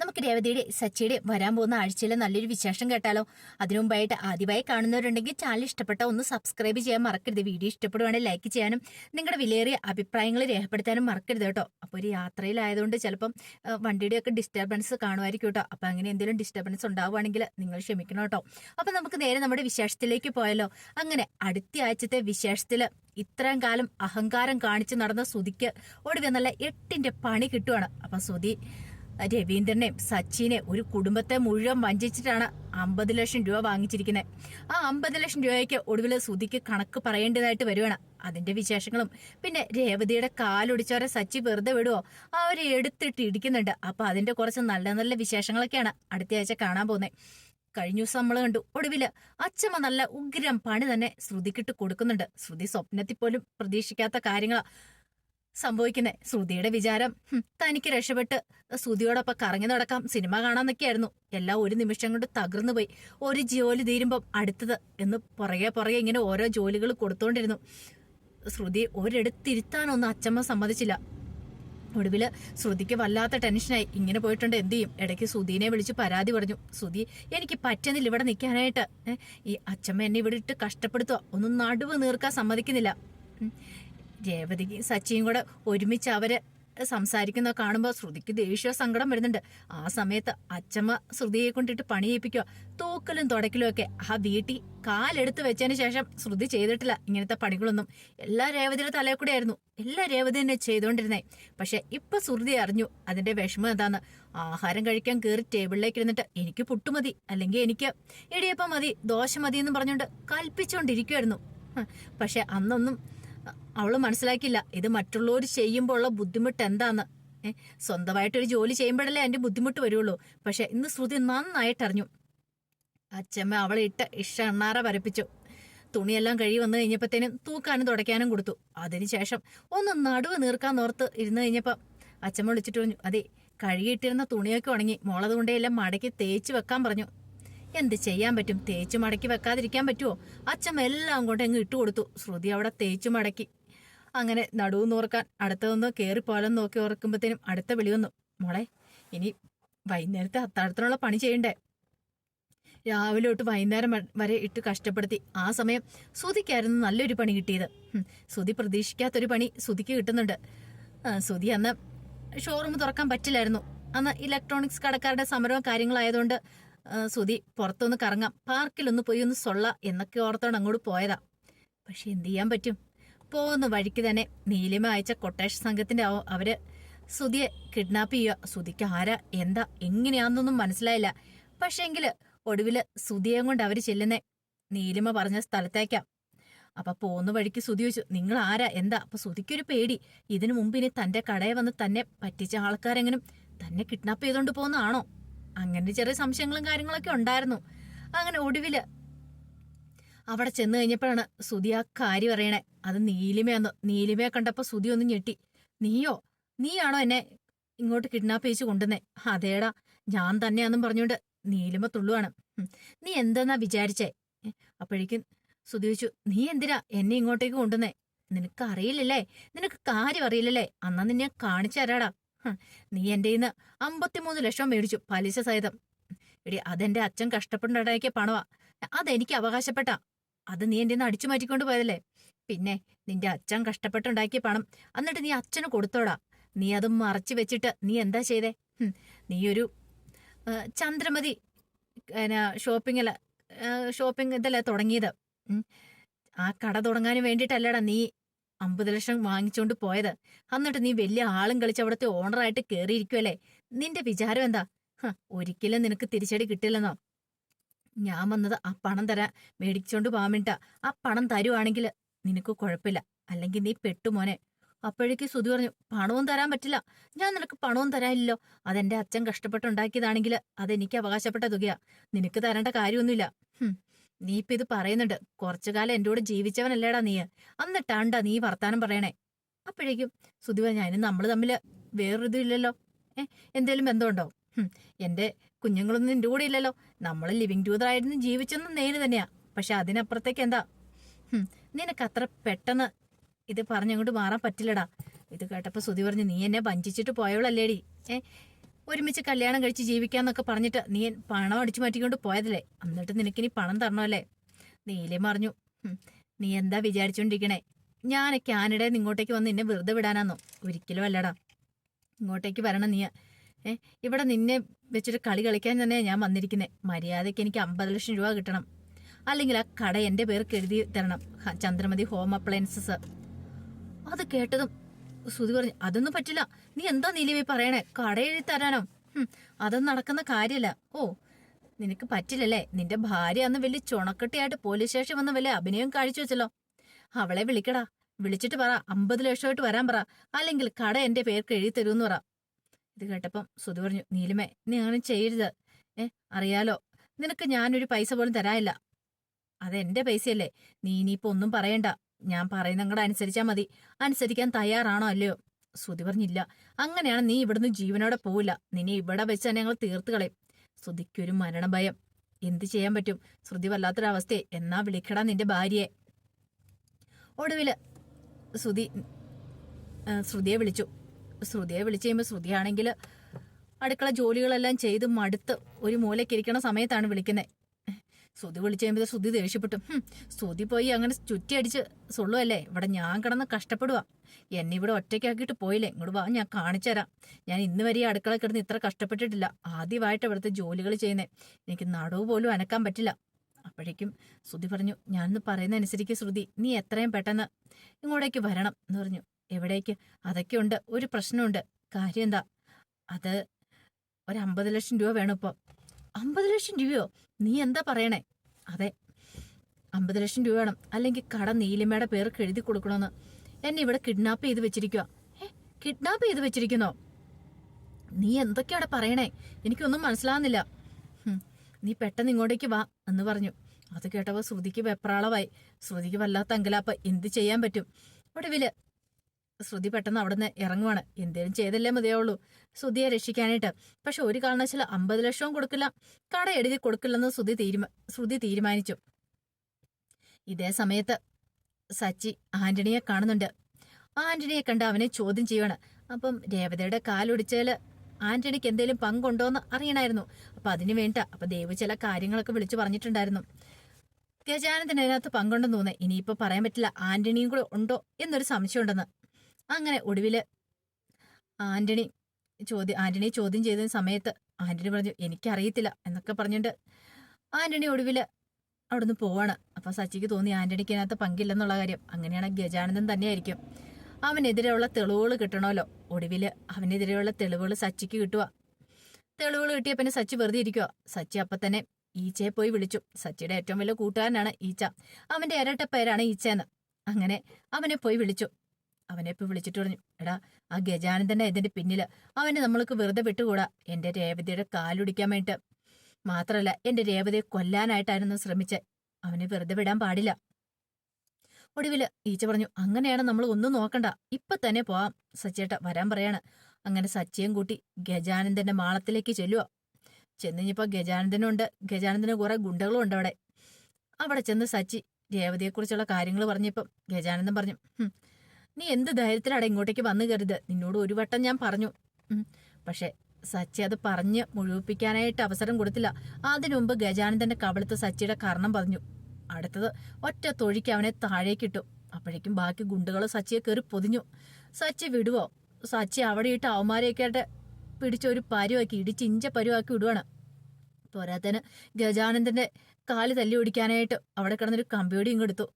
നമുക്ക് രേവതിയുടെ സച്ചിയുടെ വരാൻ പോകുന്ന ആഴ്ചയിലെ നല്ലൊരു വിശേഷം കേട്ടാലോ? അതിനു മുമ്പായിട്ട് ആദ്യമായി കാണുന്നവരുണ്ടെങ്കിൽ ചാനൽ ഇഷ്ടപ്പെട്ട ഒന്ന് സബ്സ്ക്രൈബ് ചെയ്യാൻ മറക്കരുത്. വീഡിയോ ഇഷ്ടപ്പെടുവാണെങ്കിൽ ലൈക്ക് ചെയ്യാനും നിങ്ങളുടെ വിലയേറിയ അഭിപ്രായങ്ങൾ രേഖപ്പെടുത്താനും മറക്കരുത് കേട്ടോ. അപ്പോൾ ഒരു യാത്രയിലായതുകൊണ്ട് ചിലപ്പം വണ്ടിയുടെ ഒക്കെ ഡിസ്റ്റർബൻസ് കാണുമായിരിക്കും കേട്ടോ. അപ്പോൾ അങ്ങനെ എന്തെങ്കിലും ഡിസ്റ്റർബൻസ് ഉണ്ടാവുകയാണെങ്കിൽ നിങ്ങൾ ക്ഷമിക്കണം കേട്ടോ. അപ്പോൾ നമുക്ക് നേരെ നമ്മുടെ വിശേഷത്തിലേക്ക് പോയാലോ. അങ്ങനെ അടുത്ത ആഴ്ചത്തെ വിശേഷത്തിൽ ഇത്രയും കാലം അഹങ്കാരം കാണിച്ച് നടന്ന സുതിക്ക് ഒടുവിൽ നല്ല എട്ടിന്റെ പണി കിട്ടുവാണ്. അപ്പം സുതി രവീന്ദ്രനെയും സച്ചിനെ ഒരു കുടുംബത്തെ മുഴുവൻ വഞ്ചിച്ചിട്ടാണ് അമ്പത് ലക്ഷം രൂപ വാങ്ങിച്ചിരിക്കുന്നത് ആ അമ്പത് ലക്ഷം രൂപയ്ക്ക് ഒടുവിൽ സുതിക്ക് കണക്ക് പറയേണ്ടതായിട്ട് വരുവാണ്. അതിന്റെ വിശേഷങ്ങളും. പിന്നെ രേവതിയുടെ കാലൊടിച്ചവരെ സച്ചി വെറുതെ വിടുവോ? അവരെ എടുത്തിട്ട് ഇടിക്കുന്നുണ്ട്. അപ്പൊ അതിന്റെ കുറച്ച് നല്ല നല്ല വിശേഷങ്ങളൊക്കെയാണ് അടുത്ത ആഴ്ച കാണാൻ പോകുന്നത് കഴിഞ്ഞ ദിവസം നമ്മൾ കണ്ടു. ഒടുവിൽ അച്ഛമ്മ നല്ല ഉഗ്രം പണി തന്നെ ശ്രുതിക്കിട്ട് കൊടുക്കുന്നുണ്ട്. ശ്രുതി സ്വപ്നത്തിൽ പോലും പ്രതീക്ഷിക്കാത്ത കാര്യങ്ങളാ. സംഭവിക്കുന്നേ. ശ്രുതിയുടെ വിചാരം തനിക്ക് രക്ഷപ്പെട്ട് ശ്രുതിയോടൊപ്പം കറങ്ങി നടക്കാം സിനിമ കാണാന്നൊക്കെയായിരുന്നു എല്ലാം ഒരു നിമിഷം കൊണ്ട് തകർന്നു പോയി. ഒരു ജോലി തീരുമ്പം അടുത്തത് എന്ന് പുറകെ പുറകെ ഇങ്ങനെ ഓരോ ജോലികൾ കൊടുത്തോണ്ടിരുന്നു. ശ്രുതി ഒരിടത്തിരുത്താനൊന്നും അച്ചമ്മ സമ്മതിച്ചില്ല. ഒടുവിൽ ശ്രുതിക്ക് വല്ലാത്ത ടെൻഷനായി. ഇങ്ങനെ പോയിട്ടുണ്ട് എന്ത് ചെയ്യും? ഇടയ്ക്ക് സുധീനെ വിളിച്ച് പരാതി പറഞ്ഞു. സുധി എനിക്ക് പറ്റുന്നില്ല ഇവിടെ നിൽക്കാനായിട്ട് ഈ അച്ചമ്മ എന്നെ ഇവിടെ ഇട്ട് കഷ്ടപ്പെടുത്തുക ഒന്നും നടുവ് നീർക്കാൻ സമ്മതിക്കുന്നില്ല. രേവതിക്ക് സച്ചിയും കൂടെ ഒരുമിച്ച് അവർ സംസാരിക്കുന്ന കാണുമ്പോൾ ശ്രുതിക്ക് ദേഷ്യ സങ്കടം വരുന്നുണ്ട്. ആ സമയത്ത് അച്ഛമ്മ ശ്രുതിയെ കൊണ്ടിട്ട് പണി ചെയ്യിപ്പിക്കുക തൂക്കലും തുടക്കലും ഒക്കെ ആ വീട്ടിൽ കാലെടുത്ത് വെച്ചതിന് ശേഷം ശ്രുതി ചെയ്തിട്ടില്ല ഇങ്ങനത്തെ പണികളൊന്നും. എല്ലാ രേവതിയുടെ തലയിൽ കൂടെ ആയിരുന്നു. എല്ലാ രേവതി തന്നെ ചെയ്തുകൊണ്ടിരുന്നേ പക്ഷെ ഇപ്പൊ ശ്രുതി അറിഞ്ഞു അതിന്റെ വിഷമം എന്താന്ന്. ആഹാരം കഴിക്കാൻ കയറി ടേബിളിലേക്ക് ഇരുന്നിട്ട് എനിക്ക് പുട്ടുമതി അല്ലെങ്കിൽ എനിക്ക് ഇടിയപ്പം മതി ദോശ മതി എന്ന് പറഞ്ഞുകൊണ്ട് കൽപ്പിച്ചുകൊണ്ടിരിക്കുമായിരുന്നു പക്ഷെ അന്നൊന്നും അ- അവൾ മനസ്സിലാക്കില്ല ഇത് മറ്റുള്ളവർ ചെയ്യുമ്പോൾ ഉള്ള ബുദ്ധിമുട്ട് എന്താന്ന്. സ്വന്തമായിട്ടൊരു ജോലി ചെയ്യുമ്പോഴല്ലേ അതിന്റെ ബുദ്ധിമുട്ട് വരുള്ളൂ. പക്ഷെ ഇന്ന് ശ്രുതി നന്നായിട്ട് അറിഞ്ഞു. അച്ഛമ്മ അവളെ ഇട്ട ഇഷ്ട എണ്ണാറ വരപ്പിച്ചു. തുണിയെല്ലാം കഴുകി വന്നു കഴിഞ്ഞപ്പോഴത്തേനും തൂക്കാനും തുടയ്ക്കാനും കൊടുത്തു. അതിനുശേഷം ഒന്ന് നടുവ് നീർക്കാൻ ഓർത്ത് ഇരുന്ന് കഴിഞ്ഞപ്പോൾ അച്ഛമ്മ വിളിച്ചിട്ട് പറഞ്ഞു അതെ കഴുകിയിട്ടിരുന്ന തുണിയൊക്കെ ഉണങ്ങി മോളതുകൊണ്ടേ എല്ലാം മടക്കി തേച്ച് വെക്കാൻ പറഞ്ഞു. എന്ത് ചെയ്യാൻ പറ്റും? തേച്ചു മടക്കി വെക്കാതിരിക്കാൻ പറ്റുമോ അച്ഛൻ എല്ലാം കൊണ്ട് അങ്ങ് ഇട്ടു കൊടുത്തു. ശ്രുതി അവിടെ തേച്ചു മടക്കി. അങ്ങനെ നടുവ് നോർക്കാൻ അടുത്തതൊന്ന് കയറിപ്പോലെന്ന് നോക്കി ഓർക്കുമ്പോഴത്തേനും അടുത്ത വിളി വന്നു. മോളെ ഇനി വൈകുന്നേരത്തെ അത്താഴത്തിനുള്ള പണി ചെയ്യണ്ടേ? രാവിലെ തൊട്ട് വൈകുന്നേരം വരെ ഇട്ട് കഷ്ടപ്പെടുത്തി. ആ സമയം സുതിക്കായിരുന്നു നല്ലൊരു പണി കിട്ടിയത്. സുതി പ്രതീക്ഷിക്കാത്തൊരു പണി സുതിക്ക് കിട്ടുന്നുണ്ട്. സുതി അന്ന് ഷോറൂം തുറക്കാൻ പറ്റില്ലായിരുന്നു. അന്ന് ഇലക്ട്രോണിക്സ് കടക്കാരുടെ സമരവും കാര്യങ്ങളായതുകൊണ്ട് സുതി പുറത്തൊന്ന് കറങ്ങാം. പാർക്കിലൊന്ന് പോയി ഒന്ന് സൊള്ള എന്നൊക്കെ ഓർത്തോണ്ട് അങ്ങോട്ട് പോയതാ. പക്ഷെ എന്ത് ചെയ്യാൻ പറ്റും? പോകുന്ന വഴിക്ക് തന്നെ നീലിമ അയച്ച കൊട്ടേഷൻ സംഘത്തിന്റെ അവർ സുതിയെ കിഡ്നാപ്പ് ചെയ്യുക സുതിക്ക് ആരാ? എന്താ? എങ്ങനെയാന്നൊന്നും മനസ്സിലായില്ല. പക്ഷേങ്കിൽ ഒടുവിൽ സുതിയെ കൊണ്ട് അവർ ചെല്ലുന്നേ. നീലിമ പറഞ്ഞ സ്ഥലത്തേക്കാം. അപ്പൊ പോകുന്ന വഴിക്ക് സുതി ചോദിച്ചു നിങ്ങൾ ആരാ എന്താ? അപ്പൊ സുതിക്കൊരു പേടി. ഇതിനു മുമ്പ് ഇനി തന്റെ കടയെ വന്ന് തന്നെ പറ്റിച്ച ആൾക്കാരെങ്ങനും തന്നെ കിഡ്നാപ്പ് ചെയ്തോണ്ട് പോകുന്നതാണോ? അങ്ങനെ ചെറിയ സംശയങ്ങളും കാര്യങ്ങളൊക്കെ ഉണ്ടായിരുന്നു. അങ്ങനെ ഒടുവിൽ അവിടെ ചെന്ന് കഴിഞ്ഞപ്പോഴാണ് സുതി ആ കാര്യം അറിയണേ. അത് നീലിമയെന്ന്. നീലിമയെ കണ്ടപ്പോ സുതി ഒന്ന് ഞെട്ടി. നീയോ? നീയാണോ എന്നെ ഇങ്ങോട്ട് കിഡ്നാപ്പ് ചെയ്ച്ച് കൊണ്ടുവന്നേ? അതേടാ. ഞാൻ തന്നെയാന്നും പറഞ്ഞുകൊണ്ട് നീലിമ തുള്ളുവാണ്. നീ എന്തെന്നാ വിചാരിച്ചേ? അപ്പോഴേക്കും സുതി ചോദിച്ചു നീ എന്തിനാ എന്നെ ഇങ്ങോട്ടേക്ക് കൊണ്ടുവന്നേ? നിനക്ക് അറിയില്ലല്ലേ നിനക്ക് കാര്യം അറിയില്ലല്ലേ? അന്നാ നിന്നെ കാണിച്ചു തരാടാ. നീ എന്റെ ഇന്ന് അമ്പത്തിമൂന്ന് ലക്ഷം മേടിച്ചു പലിശ സഹിതം. എടി അതെന്റെ അച്ഛൻ കഷ്ടപ്പെട്ടുണ്ടാക്കിയ പണവാ. അതെനിക്ക് അവകാശപ്പെട്ട. അത് നീ എന്റെ അടിച്ചു മാറ്റിക്കൊണ്ട് പോയതല്ലേ? പിന്നെ നിന്റെ അച്ഛൻ കഷ്ടപ്പെട്ടുണ്ടാക്കിയ പണം എന്നിട്ട് നീ അച്ഛന് കൊടുത്തോടാ. നീ അത് മറച്ചു വെച്ചിട്ട് നീ എന്താ ചെയ്തേ? നീയൊരു ചന്ദ്രമതി അല്ല ഷോപ്പിംഗ് ഇതല്ലേ തുടങ്ങിയത്? ആ കട തുടങ്ങാനും വേണ്ടിയിട്ടല്ലടാ നീ അമ്പത് ലക്ഷം വാങ്ങിച്ചോണ്ട് പോയത്. എന്നിട്ട് നീ വലിയ ആളും കളിച്ച് അവിടുത്തെ ഓണറായിട്ട് കയറിയിരിക്കുമല്ലേ നിന്റെ വിചാരം എന്താ? ഒരിക്കലും നിനക്ക് തിരിച്ചടി കിട്ടില്ലെന്നോ? ഞാൻ വന്നത് ആ പണം തരാ മേടിച്ചോണ്ട് പോകാൻ ആ പണം തരുവാണെങ്കിൽ നിനക്ക് കുഴപ്പമില്ല. അല്ലെങ്കിൽ നീ പെട്ടു മോനെ അപ്പോഴേക്ക് സുധി പറഞ്ഞു പണവും തരാൻ പറ്റില്ല. ഞാൻ നിനക്ക് പണവും തരാനില്ലോ അതെന്റെ അച്ഛൻ കഷ്ടപ്പെട്ടുണ്ടാക്കിയതാണെങ്കിൽ അതെനിക്ക് അവകാശപ്പെട്ട തുകയാ. നിനക്ക് തരേണ്ട കാര്യമൊന്നുമില്ല. നീ ഇപ്പൊ ഇത് പറയുന്നുണ്ട്. കുറച്ചു കാലം എന്റെ കൂടെ ജീവിച്ചവനല്ലേടാ നീ. അന്നിട്ടാണ്ടാ നീ വർത്താനം പറയണേ. അപ്പോഴേക്കും സുധിവ ഞാനും നമ്മൾ തമ്മിൽ വേറൊരിതും ഇല്ലല്ലോ. ഏ എന്തേലും ബന്ധമുണ്ടോ? എന്റെ കുഞ്ഞുങ്ങളൊന്നും എന്റെ കൂടെ ഇല്ലല്ലോ. നമ്മൾ ലിവിങ് ടൂതറായിരുന്നു ജീവിച്ചൊന്നും നേര് തന്നെയാ. പക്ഷെ അതിനപ്പുറത്തേക്ക് എന്താ? നിനക്ക് അത്ര പെട്ടെന്ന് ഇത് പറഞ്ഞങ്ങോട്ട് മാറാൻ പറ്റില്ലടാ. ഇത് കേട്ടപ്പോ സുധി പറഞ്ഞു നീ എന്നെ വഞ്ചിച്ചിട്ട് പോയവളല്ലേടി. ഏ ഒരുമിച്ച് കല്യാണം കഴിച്ച് ജീവിക്കാന്നൊക്കെ പറഞ്ഞിട്ട് നീ പണം അടിച്ചു മാറ്റിക്കൊണ്ട് പോയതല്ലേ? എന്നിട്ട് നിനക്കിനി പണം തരണമല്ലേ നീലയും പറഞ്ഞു നീ എന്താ വിചാരിച്ചോണ്ടിരിക്കണേ? ഞാൻ കാനഡയിൽ ഇങ്ങോട്ടേക്ക് വന്ന് നിന്നെ വെറുതെ വിടാനാന്നോ? ഒരിക്കലും അല്ലടാ. ഇങ്ങോട്ടേക്ക് വരണം നീ ഏ ഇവിടെ നിന്നെ വെച്ചിട്ട് കളി കളിക്കാൻ തന്നെയാണ് ഞാൻ വന്നിരിക്കുന്നത് മര്യാദയ്ക്ക് എനിക്ക് അമ്പത് ലക്ഷം രൂപ കിട്ടണം. അല്ലെങ്കിൽ ആ കട എന്റെ പേർക്ക് എഴുതി തരണം. Chandramathi home appliances. അത് കേട്ടതും സുധി പറഞ്ഞു അതൊന്നും പറ്റില്ല. നീ എന്താ നീലിവി പറയണേ? കട എഴുതി തരാനോ അതൊന്നും നടക്കുന്ന കാര്യമല്ല ഓ നിനക്ക് പറ്റില്ലല്ലേ? നിന്റെ ഭാര്യ അന്ന് വലിയ ചുണക്കട്ടിയായിട്ട് പോലീസ് സ്റ്റേഷൻ വന്ന് വലിയ അഭിനയം കാഴ്ച വെച്ചല്ലോ. അവളെ വിളിക്കടാ. വിളിച്ചിട്ട് പറ അമ്പത് ലക്ഷമായിട്ട് വരാൻ പറ. അല്ലെങ്കിൽ കട എന്റെ പേർക്ക് എഴുതി തരൂന്ന് പറ. ഇത് കേട്ടപ്പം സുധി പറഞ്ഞു നീലിമേ നീ അങ്ങനെ ചെയ്യരുത്. ഏ അറിയാലോ നിനക്ക് ഞാനൊരു പൈസ പോലും തരാനില്ല. അതെന്റെ പൈസയല്ലേ. നീ ഇനിയിപ്പോ ഒന്നും പറയണ്ട. ഞാൻ പറയുന്ന അങ്ങടെ അനുസരിച്ചാ മതി. അനുസരിക്കാൻ തയ്യാറാണോ അല്ലയോ? ശ്രുതി പറഞ്ഞില്ല. അങ്ങനെയാണ് നീ ഇവിടുന്ന് ജീവനോടെ പോവില്ല. നിന്നെ ഇവിടെ വെച്ച് തന്നെ ഞങ്ങൾ തീർത്ത് കളയും. ശ്രുതിക്കൊരു മരണഭയം. എന്ത് ചെയ്യാൻ പറ്റും? ശ്രുതി വല്ലാത്തൊരവസ്ഥയെ. എന്നാ വിളിക്കടാ നിന്റെ ഭാര്യയെ. ഒടുവിൽ ശ്രുതി ശ്രുതിയെ വിളിച്ചു. ശ്രുതിയെ വിളിച്ചു കഴിയുമ്പോൾ ശ്രുതിയാണെങ്കിൽ അടുക്കള ജോലികളെല്ലാം ചെയ്ത് മടുത്ത് ഒരു മൂലയ്ക്ക് ഇരിക്കണ സമയത്താണ് വിളിക്കുന്നത് ശ്രുതി വിളിച്ചു കഴിയുമ്പോൾ ശ്രുതി ദേഷ്യപ്പെട്ടു. "ഹും, ശ്രുതി പോയി അങ്ങനെ ചുറ്റി അടിച്ച് സുള്ളുവല്ലേ ഇവിടെ ഞാൻ കിടന്ന് കഷ്ടപ്പെടുക എന്നെ ഇവിടെ ഒറ്റയ്ക്കാക്കിയിട്ട് പോയില്ലേ? ഇങ്ങോട്ട് വാ ഞാൻ കാണിച്ചുതരാം ഞാൻ ഇന്ന് വരെ ഈ അടുക്കള കിടന്ന് ഇത്ര കഷ്ടപ്പെട്ടിട്ടില്ല. ആദ്യമായിട്ട് ഇവിടുത്തെ ജോലികൾ ചെയ്യുന്നത് എനിക്ക് നടുവ് പോലും അനക്കാൻ പറ്റില്ല. അപ്പോഴേക്കും ശ്രുതി പറഞ്ഞു ഞാനിന്ന് പറയുന്ന അനുസരിച്ച് ശ്രുതി നീ എത്രയും പെട്ടെന്ന് ഇങ്ങോട്ടേക്ക് വരണം എന്ന് പറഞ്ഞു. എവിടേക്ക്? അതൊക്കെ ഉണ്ട് ഒരു പ്രശ്നമുണ്ട്. കാര്യം എന്താ? അത് ഒരു അമ്പത് ലക്ഷം രൂപ വേണം ഇപ്പോൾ അമ്പത് ലക്ഷം രൂപയോ? നീ എന്താ പറയണേ? അതെ അമ്പത് ലക്ഷം രൂപ വേണം. അല്ലെങ്കിൽ കട നീലിമയുടെ പേർക്ക് എഴുതി കൊടുക്കണമെന്ന് എന്നെ ഇവിടെ കിഡ്നാപ്പ് ചെയ്ത് വെച്ചിരിക്കുക കിഡ്നാപ്പ് ചെയ്ത് വെച്ചിരിക്കുന്നോ? നീ എന്തൊക്കെയാണ് പറയണേ? എനിക്കൊന്നും മനസ്സിലാവുന്നില്ല. നീ പെട്ടെന്ന് ഇങ്ങോട്ടേക്ക് വാ എന്ന് പറഞ്ഞു. അത് കേട്ടപ്പോൾ ശ്രുതിക്ക് വെപ്രാളമായി. ശ്രുതിക്ക് വല്ലാത്ത അങ്കലാപ്പ. എന്ത് ചെയ്യാൻ പറ്റും? ഒടുവിൽ ശ്രുതി പെട്ടെന്ന് അവിടുന്ന് ഇറങ്ങുവാണ്. എന്തേലും ചെയ്തല്ലേ മതിയാവുള്ളൂ. ശ്രുതിയെ രക്ഷിക്കാനായിട്ട്. പക്ഷെ ഒരു കാരണവശാലും അമ്പത് ലക്ഷവും കൊടുക്കില്ല. കട എഴുതി കൊടുക്കില്ലെന്ന് ശ്രുതി തീരുമാ ശ്രുതി തീരുമാനിച്ചു. ഇതേ സമയത്ത് സച്ചി ആന്റണിയെ കാണുന്നുണ്ട്. ആന്റണിയെ കണ്ട് അവനെ ചോദ്യം ചെയ്യുവാണ്. അപ്പം രേവതയുടെ കാലൊടിച്ചാൽ ആന്റണിക്ക് എന്തേലും പങ്കുണ്ടോന്ന് അറിയണമായിരുന്നു അപ്പൊ അതിന് വേണ്ട. അപ്പൊ ദേവ് ചില കാര്യങ്ങളൊക്കെ വിളിച്ചു പറഞ്ഞിട്ടുണ്ടായിരുന്നു. ഗജാനന്ദന് അതിനകത്ത് പങ്കുണ്ടെന്ന് തോന്നുന്നത് ഇനിയിപ്പോ പറയാൻ പറ്റില്ല. ആന്റണിയും കൂടെ ഉണ്ടോ എന്നൊരു സംശയമുണ്ടെന്ന്. അങ്ങനെ ഒടുവിൽ ആന്റണി ചോദ്യം ആന്റണി ചോദ്യം ചെയ്ത സമയത്ത് ആന്റണി പറഞ്ഞു എനിക്കറിയത്തില്ല എന്നൊക്കെ പറഞ്ഞിട്ട് ആന്റണി ഒടുവിൽ അവിടുന്ന് പോവാണ്. അപ്പൊ സച്ചിക്ക് തോന്നി ആന്റണിക്ക് അതിനകത്ത് പങ്കില്ലെന്നുള്ള കാര്യം. അങ്ങനെയാണ് ഗജാനന്ദൻ തന്നെയായിരിക്കും. അവനെതിരെയുള്ള തെളിവുകൾ കിട്ടണമല്ലോ. ഒടുവിൽ അവനെതിരെയുള്ള തെളിവുകൾ സച്ചിക്ക് കിട്ടുക തെളിവുകൾ കിട്ടിയ പിന്നെ സച്ചി വെറുതെ ഇരിക്കുക സച്ചി അപ്പൊ തന്നെ ഈച്ചയെ പോയി വിളിച്ചു. സച്ചിയുടെ ഏറ്റവും വലിയ കൂട്ടുകാരനാണ് ഈച്ച. അവന്റെ ഇരട്ട പേരാണ് ഈച്ച എന്ന് അങ്ങനെ അവനെ പോയി വിളിച്ചു. അവനെ ഇപ്പൊ വിളിച്ചിട്ട് പറഞ്ഞു എടാ ആ ഗജാനന്ദന്റെ ഇതിന്റെ പിന്നിൽ. അവനെ നമ്മൾക്ക് വെറുതെ വിട്ടുകൂടാ. എന്റെ രേവതിയുടെ കാലുടിക്കാൻ വേണ്ടിട്ട് മാത്രല്ല എന്റെ രേവതിയെ കൊല്ലാനായിട്ടായിരുന്നു ശ്രമിച്ച. അവനെ വെറുതെ വിടാൻ പാടില്ല. ഒടുവിൽ ഈച്ച പറഞ്ഞു അങ്ങനെയാണ് നമ്മൾ ഒന്നും നോക്കണ്ട. ഇപ്പൊ തന്നെ പോവാം. സച്ചേട്ട വരാൻ പറയാണ്. അങ്ങനെ സച്ചിയും കൂട്ടി ഗജാനന്ദന്റെ മാളത്തിലേക്ക് ചെല്ലുക ചെന്നിപ്പോ ഗജാനന്ദനുണ്ട്. ഗജാനന്ദന് കുറെ ഗുണ്ടകളും ഉണ്ട് അവിടെ. അവിടെ ചെന്ന് സച്ചി രേവതിയെക്കുറിച്ചുള്ള കാര്യങ്ങൾ പറഞ്ഞപ്പം ഗജാനന്ദൻ പറഞ്ഞു "ഹും, നീ എന്ത് ധൈര്യത്തിലാണ് ഇങ്ങോട്ടേക്ക് വന്നു കരുത് നിന്നോട് ഒരു വട്ടം ഞാൻ പറഞ്ഞു. പക്ഷേ സച്ചി അത് പറഞ്ഞ് മുഴുവിപ്പിക്കാനായിട്ട് അവസരം കൊടുത്തില്ല. അതിനുമുമ്പ് ഗജാനന്ദന്റെ കവളത്ത് സച്ചിയുടെ കർണം പറഞ്ഞു അടുത്തത് ഒറ്റ തൊഴിക്ക് അവനെ താഴേക്കിട്ടു അപ്പോഴേക്കും ബാക്കി ഗുണ്ടുകൾ സച്ചിയെ കയറി പൊതിഞ്ഞു. സച്ചി വിടുവോ? സച്ചി അവിടെ ഇട്ട് ആയിട്ട് പിടിച്ചൊരു പരുവാക്കി ഇടിച്ച് ഇഞ്ച പരുവാക്കി വിടുവാണ്. പോരാത്തന് ഗജാനന്ദന്റെ കാൽ തല്ലി ഓടിക്കാനായിട്ട് അവിടെ കിടന്നൊരു കമ്പിയോടി ഇങ്ങെടുത്തു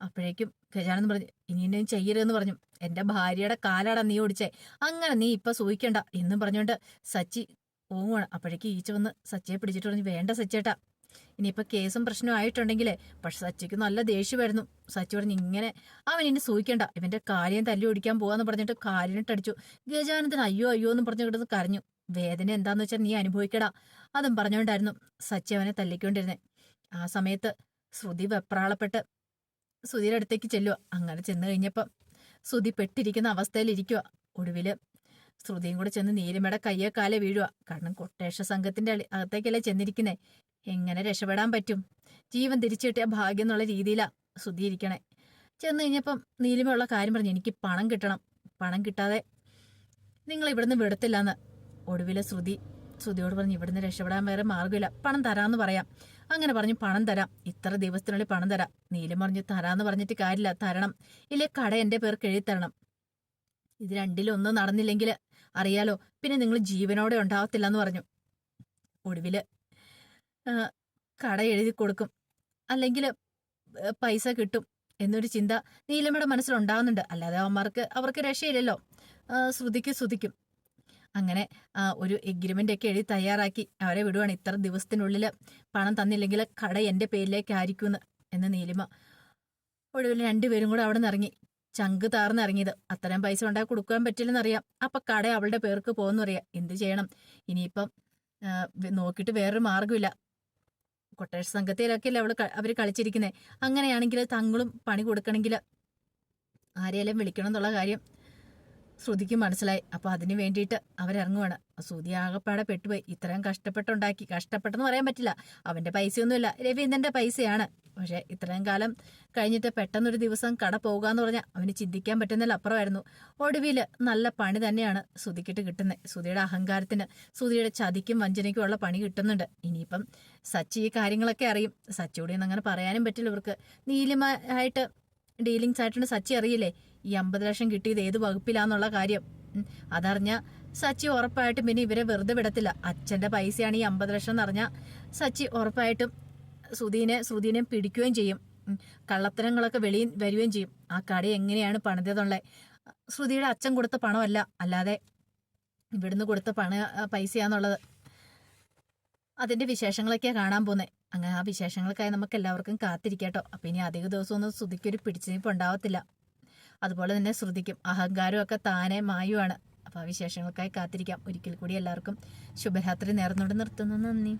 അപ്പോഴേക്കും ഗജാനന്ദൻ പറഞ്ഞു ഇനി എന്നെ ചെയ്യരുതെന്ന് പറഞ്ഞു. എന്റെ ഭാര്യയുടെ കാലാടാ നീ ഓടിച്ചേ. അങ്ങനെ നീ ഇപ്പൊ സൂഹിക്കണ്ട എന്നും പറഞ്ഞുകൊണ്ട് സച്ചി ഓങ്ങുവാണ് അപ്പോഴേക്കും ഈച്ച വന്ന് സച്ചിയെ പിടിച്ചിട്ട് പറഞ്ഞു വേണ്ട സച്ചേട്ടാ. ഇനിയിപ്പോ കേസും പ്രശ്നവും ആയിട്ടുണ്ടെങ്കിലേ. പക്ഷെ സച്ചിക്ക് നല്ല ദേഷ്യമായിരുന്നു. സച്ചി പറഞ്ഞു ഇങ്ങനെ അവൻ ഇനി സൂഹിക്കണ്ട ഇവന്റെ കാര്യം തല്ലി ഓടിക്കാൻ പോവാന്ന് പറഞ്ഞിട്ട് കാലിനിട്ടടിച്ചു ഗജാനന്ദൻ അയ്യോ അയ്യോ എന്ന് പറഞ്ഞു കിടന്ന് കരഞ്ഞു. വേദന എന്താന്ന് വെച്ചാൽ നീ അനുഭവിക്കടാ. അതും പറഞ്ഞുകൊണ്ടായിരുന്നു സച്ചി അവനെ തല്ലിക്കൊണ്ടിരുന്നേ. ആ സമയത്ത് ശ്രുതി വെപ്രാളപ്പെട്ട് ശ്രുതിയുടെ അടുത്തേക്ക് ചെല്ലുക അങ്ങനെ ചെന്ന് കഴിഞ്ഞപ്പം സുധി പെട്ടിരിക്കുന്ന അവസ്ഥയിലിരിക്കുക ഒടുവിൽ ശ്രുതിയും കൂടെ ചെന്ന് നീലിമയുടെ കയ്യെ കാലെ വീഴുക കാരണം കൊട്ടേഷ സംഘത്തിന്റെ അകത്തേക്കല്ലേ ചെന്നിരിക്കുന്നേ. എങ്ങനെ രക്ഷപ്പെടാൻ പറ്റും? ജീവൻ തിരിച്ചു കിട്ടിയ ഭാഗ്യം എന്നുള്ള രീതിയിലാ സുധി ഇരിക്കണേ. ചെന്ന് കഴിഞ്ഞപ്പം നീലിമയുള്ള കാര്യം പറഞ്ഞു എനിക്ക് പണം കിട്ടണം. പണം കിട്ടാതെ നിങ്ങൾ ഇവിടുന്ന് വിടത്തില്ലെന്ന് ഒടുവിലെ ശ്രുതി ശ്രുതിയോട് പറഞ്ഞു ഇവിടുന്ന് രക്ഷപ്പെടാൻ വേറെ മാർഗമില്ല പണം തരാമെന്ന് പറയാം. അങ്ങനെ പറഞ്ഞു പണം തരാം. ഇത്ര ദിവസത്തിനുള്ളിൽ പണം തരാം. നീലം പറഞ്ഞു തരാന്ന് പറഞ്ഞിട്ട് കാര്യമില്ല. തരണം. ഇല്ലേ കട എന്റെ പേർക്ക് എഴുതി തരണം. ഇത് രണ്ടിലൊന്നും നടന്നില്ലെങ്കിൽ അറിയാലോ. പിന്നെ നിങ്ങൾ ജീവനോടെ ഉണ്ടാവത്തില്ല എന്ന് പറഞ്ഞു ഒടുവിൽ കട എഴുതി കൊടുക്കും. അല്ലെങ്കിൽ പൈസ കിട്ടും എന്നൊരു ചിന്ത നീലമ്മയുടെ മനസ്സിലുണ്ടാവുന്നുണ്ട് അല്ലാതെ അവന്മാർക്ക് അവർക്ക് രക്ഷയില്ലല്ലോ. ശ്രുതിക്ക് ശ്രുതിക്കും. അങ്ങനെ ഒരു എഗ്രിമെന്റ് ഒക്കെ എഴുതി തയ്യാറാക്കി. അവരെ വിടുവാണ്. ഇത്ര ദിവസത്തിനുള്ളിൽ പണം തന്നില്ലെങ്കിൽ കട എന്റെ പേരിലേക്ക് ആയിരിക്കുമെന്ന് എന്ന് നീലിമ ഒടുവിൽ രണ്ടുപേരും കൂടെ അവിടെ നിന്ന് ഇറങ്ങി. ചങ്ക് താർന്നിറങ്ങിയത് അത്രയും പൈസ ഉണ്ടാക്കി കൊടുക്കാൻ പറ്റില്ലെന്നറിയാം. അപ്പൊ കട അവളുടെ പേർക്ക് പോകുന്നറിയാം എന്ത് ചെയ്യണം? ഇനിയിപ്പം നോക്കിയിട്ട് വേറൊരു മാർഗമില്ല. കൊട്ടേഷ സംഘത്തിലൊക്കെയല്ലേ അവൾ ക- അവർ കളിച്ചിരിക്കുന്നത് അങ്ങനെയാണെങ്കിൽ തങ്ങളും പണി കൊടുക്കണമെങ്കിൽ ആരെയെല്ലാം വിളിക്കണം എന്നുള്ള കാര്യം ശ്രുതിക്ക് മനസ്സിലായി. അപ്പൊ അതിന് വേണ്ടിയിട്ട് അവരിറങ്ങുവാണ്. ശ്രുതി ആകപ്പാടെ പെട്ടുപോയി. ഇത്രയും കഷ്ടപ്പെട്ടുണ്ടാക്കി. കഷ്ടപ്പെട്ടെന്ന് പറയാൻ പറ്റില്ല. അവന്റെ പൈസയൊന്നുമില്ല. രവീന്ദ്രന്റെ പൈസയാണ്. പക്ഷെ ഇത്രയും കാലം കഴിഞ്ഞിട്ട് പെട്ടെന്നൊരു ദിവസം കട പോകുകയെന്ന് പറഞ്ഞാൽ അവന് ചിന്തിക്കാൻ പറ്റുന്നതിൽ അപ്പുറമായിരുന്നു. ഒടുവിൽ നല്ല പണി തന്നെയാണ് സുതിക്കിട്ട് കിട്ടുന്നത് സുതിയുടെ അഹങ്കാരത്തിന് സുതിയുടെ ചതിക്കും വഞ്ചനയ്ക്കും ഉള്ള പണി കിട്ടുന്നുണ്ട്. ഇനിയിപ്പം സച്ചി ഈ കാര്യങ്ങളൊക്കെ അറിയും. സച്ചിയോടെ ഒന്നും അങ്ങനെ പറയാനും പറ്റില്ല ഇവർക്ക്. നീലിമ ആയിട്ട് ഡീലിങ്സ് ആയിട്ടുണ്ട് സച്ചി അറിയില്ലേ? ഈ അമ്പത് ലക്ഷം കിട്ടിയത് ഏത് വകുപ്പിലാന്നുള്ള കാര്യം. അതറിഞ്ഞ സച്ചി ഉറപ്പായിട്ടും പിന്നെ ഇവരെ വെറുതെ വിടത്തില്ല. അച്ഛന്റെ പൈസയാണ് ഈ അമ്പത് ലക്ഷം എന്ന് അറിഞ്ഞാൽ സച്ചി ഉറപ്പായിട്ടും ശ്രുതിനെ ശ്രുതിനെ പിടിക്കുകയും ചെയ്യും. കള്ളത്തരങ്ങളൊക്കെ വെളിയിൽ വരികയും ചെയ്യും. ആ കട എങ്ങനെയാണ് പണിതതുള്ളത് ശ്രുതിയുടെ അച്ഛൻ കൊടുത്ത പണമല്ല. അല്ലാതെ ഇവിടുന്ന് കൊടുത്ത പണ പൈസയാന്നുള്ളത്. അതിന്റെ വിശേഷങ്ങളൊക്കെയാണ് കാണാൻ പോകുന്നത് അങ്ങനെ ആ വിശേഷങ്ങൾക്കായി നമുക്ക് എല്ലാവർക്കും കാത്തിരിക്കാട്ടോ. അപ്പൊ ഇനി അധിക ദിവസമൊന്നും ശ്രുതിക്കൊരു പിടിച്ചിരിപ്പ് ഉണ്ടാവത്തില്ല. അതുപോലെ തന്നെ ശ്രുതിക്കും അഹങ്കാരമൊക്കെ താനെ മായുവാണ്. അപ്പൊ ആ വിശേഷങ്ങൾക്കായി കാത്തിരിക്കാം. ഒരിക്കൽ കൂടി എല്ലാവർക്കും ശുഭരാത്രി നേർന്നുകൊണ്ട് നിർത്തുന്നു. നന്ദി.